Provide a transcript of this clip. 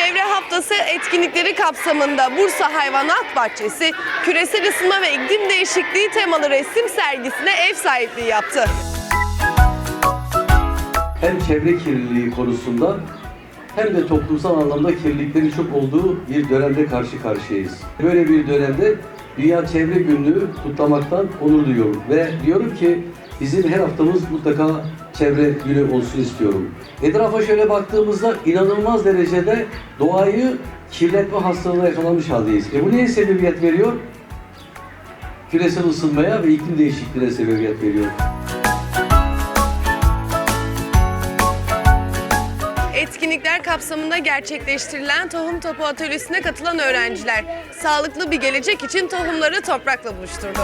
Haftası etkinlikleri kapsamında Bursa Hayvanat Bahçesi küresel ısınma ve iklim değişikliği temalı resim sergisine ev sahipliği yaptı. hem çevre kirliliği konusunda hem de toplumsal anlamda kirliliklerin çok olduğu bir dönemde karşı karşıyayız. Böyle bir dönemde Dünya Çevre Günü'nü kutlamaktan onur duyuyorum ve diyorum ki bizim her haftamız mutlaka çevre günü olsun istiyorum. Etrafa şöyle baktığımızda inanılmaz derecede doğayı kirletme hastalığına yakalanmış haldeyiz. E bu neye sebebiyet veriyor? Küresel ısınmaya ve iklim değişikliğine sebebiyet veriyor. Etkinlikler kapsamında gerçekleştirilen tohum topu atölyesine katılan öğrenciler sağlıklı bir gelecek için tohumları toprakla buluşturdu.